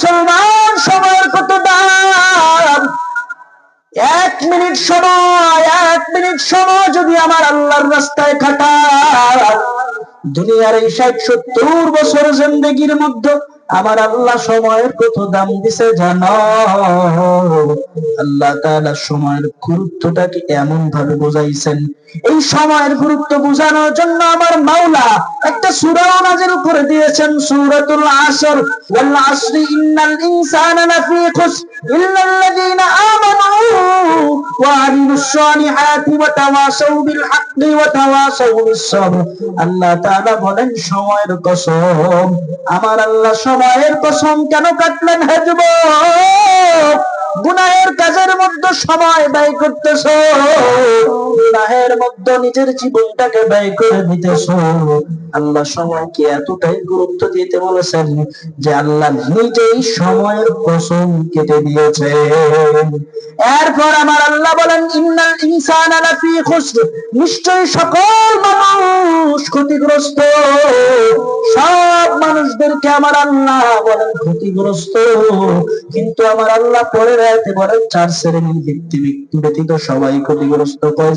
মুসলমান সময়ের কত দাম এক মিনিট সময়, এক মিনিট সময় যদি আমার আল্লাহর রাস্তায় খাটা দুনিয়ার এই ষাট সত্তর বছর জিন্দগির মধ্যে আমার আল্লাহ সময়ের কত দাম দিছে জানো? আল্লাহ তাআলা সময়ের গুরুত্বটাকে এমন ভাবে বোঝাইছেন। এই সময়ের গুরুত্ব বোঝানোর জন্য আমার মাওলা একটা সূরাও নাযিল করে দিয়েছেন, সূরাতুল আসর। ওয়াল আসরি ইন্নাল ইনসানা লাফি খুসর ইল্লাল্লাযীনা আমানু ওয়া وتواصوا بالحق وتواصوا بالصبر. আল্লাহ তাআলা বলেন, সময়ের কসম। আমার আল্লাহ সময়ের কসম কেন কাটলেন হে গুনাহের কাজের মধ্যে সময় ব্যয় করতেছ। মধ্যে নিজের জীবনটাকে ব্যয় করে দিতেছ। আল্লাহ সময়কে এতটাই গুরুত্ব দিতে বলেছেন যে আল্লাহ নিজেই সময়ের কসম কেটে দিয়েছে। এরপর আমার আল্লাহ বলেন ইন্নাল ইনসানা লাফি খুসর। নিশ্চয়ই সকল মানুষ ক্ষতিগ্রস্ত। সব মানুষদেরকে আমার আল্লাহ বলেন ক্ষতিগ্রস্ত। কিন্তু আমার আল্লাহ পরে রাখতে বলেন, চার শ্রেণির ব্যক্তি ব্যক্তি ব্যতীত সবাই ক্ষতিগ্রস্ত কয়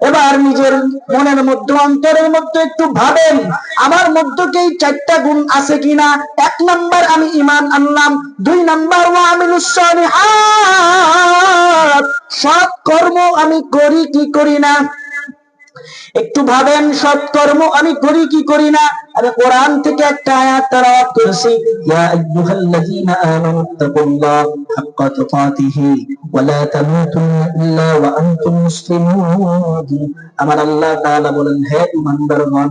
এবার নিজের মনের মধ্যে, অন্তরের মধ্যে একটু ভাবেন, আমার মধ্যে কি চারটা গুণ আছে কিনা? এক নাম্বার আমি ইমান আনলাম, দুই নাম্বার ও আমি সব কর্ম আমি করি কি করি না? একটু ভাবেন সৎকর্ম আমি করি কি করি না? আমি কোরআন থেকে একটা আয়াত তেলাওয়াত করেছি, ইয়া আইয়ুহাল্লাযীনা আমানু তাকুল্লাহ হাক্কা তুকাতিহি ওয়া লা তামুতুন্না ইল্লা ওয়া আনতুম মুসলিমুন। আমার আল্লাহ তাআলা বলেন, হে ঈমানদারগণ,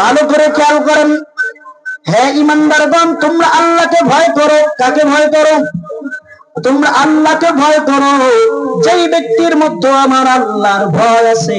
ভালো করে খেয়াল করেন। হে ঈমানদারগণ, তোমরা আল্লাহকে ভয় করো। কাকে ভয় করো? তোমরা আল্লাহকে ভয় করো। যেই ব্যক্তির মধ্যে আমার আল্লাহর ভয় আছে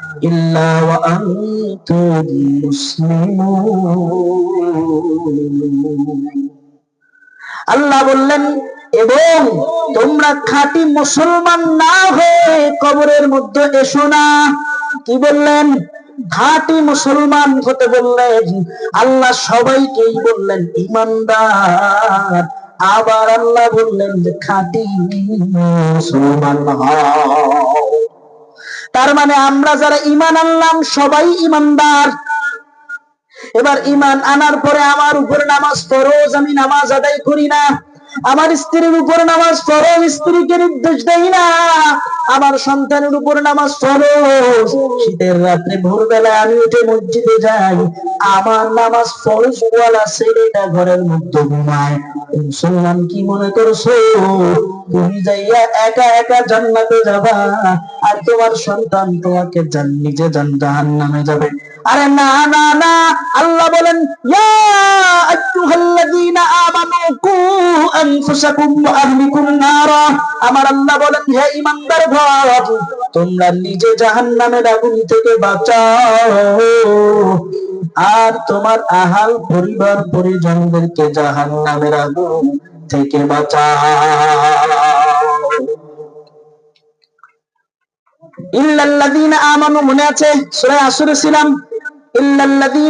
ওয়া আনতুম মুসলিমুন আল্লাহ বললেন, এবং তোমরা খাঁটি মুসলমান না হয়ে কবরের মধ্যে এসো না। কি বললেন? খাঁটি মুসলমান হতে বললেন, আল্লাহ সবাইকেই বললেন, ইমানদার। আবার আল্লাহ বললেন যে, খাঁটি মুসলমান হও। তার মানে আমরা যারা ইমান আনলাম, সবাই ইমানদার এবার ইমান আনার পরে আমার উপরে নামাজ ফরজ, আমি নামাজ আদায় করি না। আমার স্ত্রীর উপরে নামাজ ফরজ, স্ত্রীকে নির্দেশ দেই না। আমার সন্তানের উপর নামাজ ফরজ শীতের রাত্রে ভোরবেলায় আমি উঠে মসজিদে যাই। আমার নামাজ ফরজ ওয়ালা ছেলেটা ঘরের মধ্যে ঘুমায়। মুসলমান কি মনে করছ? তুমি যাইয়া একা একা জান্নাতে যাবা, আর তোমার সন্তান তোমাকে নিজে জান, জাহান্নামে যাবে। আরে না না না, আল্লাহ বলেন, ইয়া তোমরা নিজে জাহান্নামের আগুন থেকে বাঁচাও। আর তোমার আহাল পরিবার পরিজনদেরকে জাহান্নামের আগুন থেকে বাঁচাও। আমানু, মনে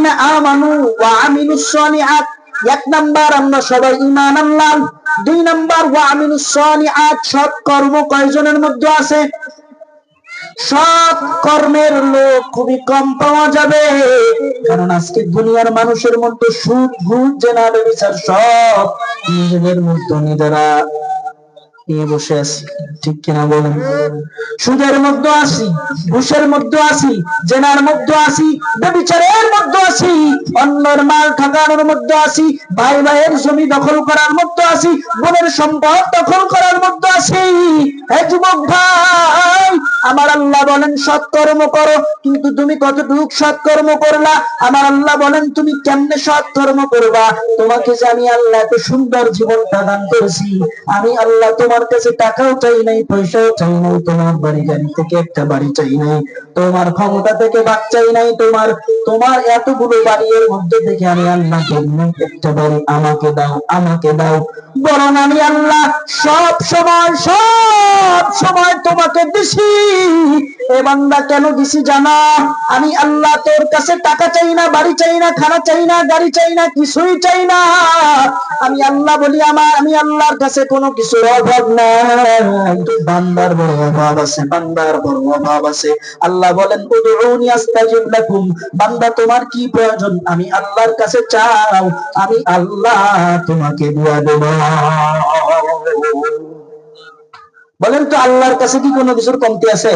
আমানু এক নাম্বার আমরা সবাই ইমান আনলাম। দুই নাম্বার, ওয়া আমিলুস আজ সৎ কর্ম কয়জনের মধ্যে আছে? সৎ কর্মের লোক খুবই কম পাওয়া যাবে। কারণ আজকে দুনিয়ার মানুষের মধ্যে সুদ ঘুষ জেনা বিচার সব নিজেদের মধ্যে নিজেরা নিয়ে বসে আছি। ঠিক কিনা বলেন? সুদের মধ্যে আছি, ঘুষের মধ্যে আছি, জেনার মধ্যে আছি বেবিচারের মধ্যে আছি, অন্যর মাল ঠকানোর মধ্যে আছি, ভাই ভাইয়ের জমি দখল করার মধ্যে আছি, বোনের সম্পদ দখল করার মধ্যে আছি। হে যুবক ভাই! আমার আল্লাহ বলেন, সৎকর্ম করো। কিন্তু তুমি কতটুক সৎকর্ম করলা? আমার আল্লাহ বলেন, তুমি কেমনে সৎকর্ম করবা? তোমাকে যে আমি আল্লাহ এত সুন্দর জীবন প্রদান করেছি, আমি আল্লাহ তোমার কাছে টাকাও চাই নাই, পয়সাও চাই নাই, তোমার বাড়ি গাড়ি থেকে একটা বাড়ি চাই নাই, তোমার ক্ষমতা থেকে বাদ চাই নাই, তোমার তোমার এতগুলো বাড়ি এর মধ্যে থেকে আমি আল্লাহ বললাম একটা বাড়ি আমাকে দাও আমাকে দাও। বরং আমি আল্লাহ সব সময় সব সময় তোমাকে দিছি এ বান্দা কেন দিছি জানা? আমি আল্লাহ তোর কাছে টাকা চাই না, বাড়ি চাই না, খানা চাই না, গাড়ি চাই না, কিছুই চাই না। আমি আল্লাহ বলি, আমার আমি আল্লাহর কাছে কোনো অভাব বান্দার বড় অভাব আছে, বান্দার বড় অভাব আছে। আল্লাহ বলেন উদউনি লাকুম। বান্দা, তোমার কি প্রয়োজন? আমি আল্লাহর কাছে চাও, আমি আল্লাহ তোমাকে দোয়া দেব। বলেন তো, আল্লাহর কাছে কি কোনো কিছুর কমতি আছে?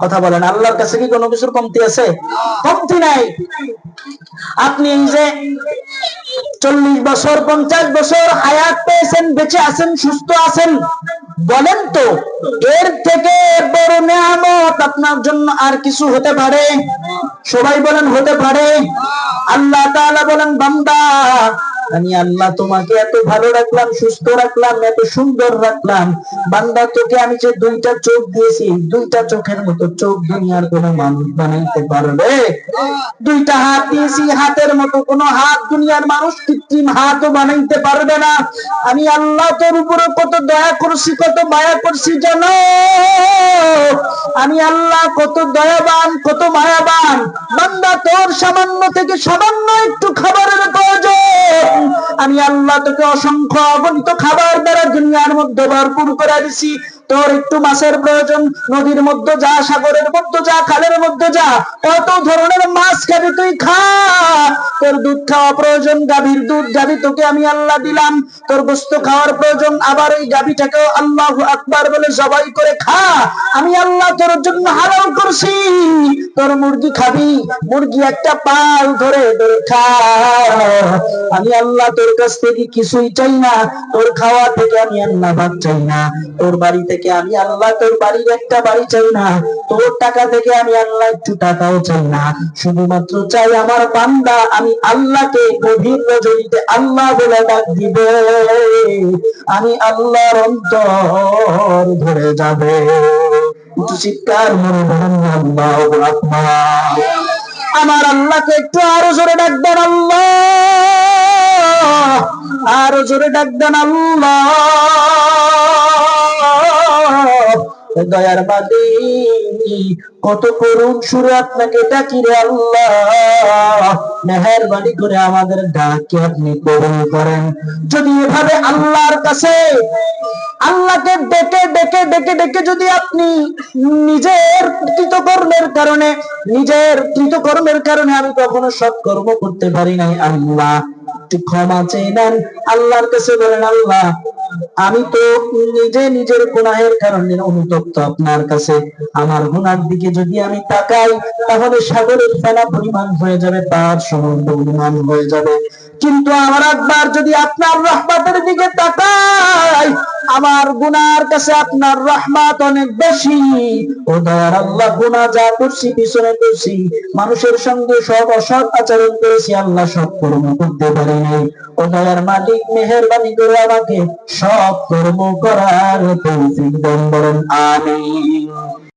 কথা বলেন, আল্লাহর কাছে কি কোনো কিছুর কমতি আছে? কমতি নাই। আপনি যে চল্লিশ বছর, পঞ্চাশ বছর হায়াত পেয়েছেন, বেঁচে আছেন, সুস্থ আছেন, বলেন তো, এর থেকে বড় নেয়ামত আপনার জন্য আর কিছু হতে পারে? সবাই বলেন, হতে পারে। আল্লাহ বলেন, বান্দা আমি আল্লাহ তোমাকে এত ভালো রাখলাম, সুস্থ রাখলাম, এত সুন্দর রাখলাম। বান্দা, তোকে আমি যে দুইটা চোখ দিয়েছি, দুইটা চোখের মতো চোখ দুনিয়ার কোন মানুষ বানাইতে পারবে? দুইটা হাত দিয়েছি, হাতের মতো কোন হাত দুনিয়ার মানুষ কৃত্রিম হাতও বানাইতে পারবে না। আমি আল্লাহ তোর উপরে কত দয়া করছি, কত মায়া করছি, জানো? আমি আল্লাহ কত দয়াবান কত মায়াবান। বান্দা তোর সামান্য থেকে সামান্য একটু খাবারের প্রয়োজন। আমি আল্লাহ তোকে অসংখ্য অগণিত খাবার দ্বারা দুনিয়ার মধ্যে ভরপুর করে দিছি। তোর একটু মাছের প্রয়োজন, নদীর মধ্যে যা, সাগরের মধ্যে যা, খালের মধ্যে যা, কত ধরনের মাছ খাবি তুই খা। তোর দুধ খাওয়া প্রয়োজন, গাভীর দুধ, গাভী তোকে আমি আল্লাহ দিলাম। তোর গোস্ত খাওয়ার প্রয়োজন, আবার ওই গাভীটাকেও আল্লাহ আকবার বলে জবাই করে খা। আমি আল্লাহ তোর জন্য হালাল করছি। তোর মুরগি খাবি, মুরগি একটা পাল ধরে ধরে খা আমি আল্লাহ তোর কাছ থেকে কিছুই চাই না, তোর খাওয়া থেকে আমি আল্লাহ ভাত চাই না। তোর বাড়ি থেকে আমি আল্লাহ, তোর বাড়ির একটা বাড়ি চাই না, তোর টাকা থেকে আমি আল্লাহ একটু টাকাও চাই না। শুধুমাত্র চাই আমার বান্দা, আমি আল্লাহকে গভীর রজনীতে আল্লাহ বলে ডাক দিবে। আমি আল্লাহর অন্তর ধরে যাবে। একটু চিৎকার মনে আকবার। আমার আল্লাহকে একটু আরও জোরে ডাকবেন আল্লাহ। আরও জোরে ডাকবেন আল্লাহ। দয়ার কত আপনাকে ডাকি রে আল্লাহ। মেহরবানি করে আমাদের ডাকে আপনি কবুল করেন। যদি এভাবে আল্লাহর কাছে, আল্লাহকে ডেকে ডেকে ডেকে ডেকে যদি আপনি নিজের কৃতকর্মের কারণে, নিজের কৃতকর্মের কারণে আমি কখনো সৎকর্ম করতে পারি নাই আল্লাহ। একটু ক্ষমা চেয়ে নেন। আল্লাহর কাছে বলেন, আল্লাহ, আমি তো নিজে নিজের গুনাহের কারণে অনুতপ্ত আপনার কাছে। আমার গুনার দিকে যদি আমি তাকাই, তাহলে সাগরের ফেলা পরিমাণ হয়ে যাবে, তার সমুদ্র পরিমাণ হয়ে যাবে। কিন্তু আমার একবার যদি আপনার রহমতের দিকে তাকাই আমার গুনার কাছে আপনার রহমত অনেক বেশি। ও দয়ার আল্লাহ, গুনাহ যা করছি, পিছনে করছি, মানুষের সঙ্গে সব অসৎ আচরণ করেছি, আল্লাহ সব কর্ম করতে পারি ও দয়ার মালিক, মেহেরবানি করে আমাকে সব কর্ম করার আমিন।